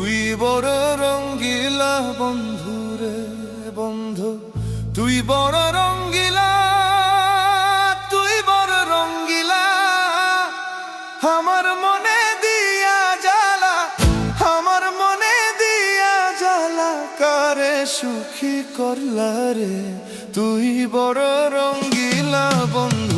তুই বড় রঙ্গিলা বন্ধু রে বন্ধু। তুই বড় রঙ্গিলা, তুই বড় রঙ্গিলা। আমার মনে দিয়া জ্বালা, আমার মনে দিয়া জ্বালা, কারে সুখী করলা রে? তুই বড় রঙ্গিলা বন্ধু।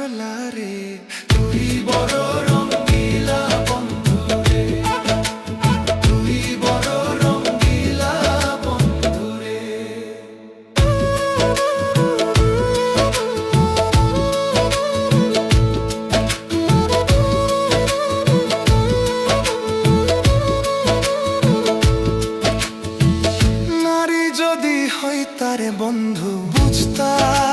সরলা তুই বড় রঙ্গিলা বন্ধু তুই বড় রঙ্গিলা বন্ধু নারী যদি বন্ধু বুঝতা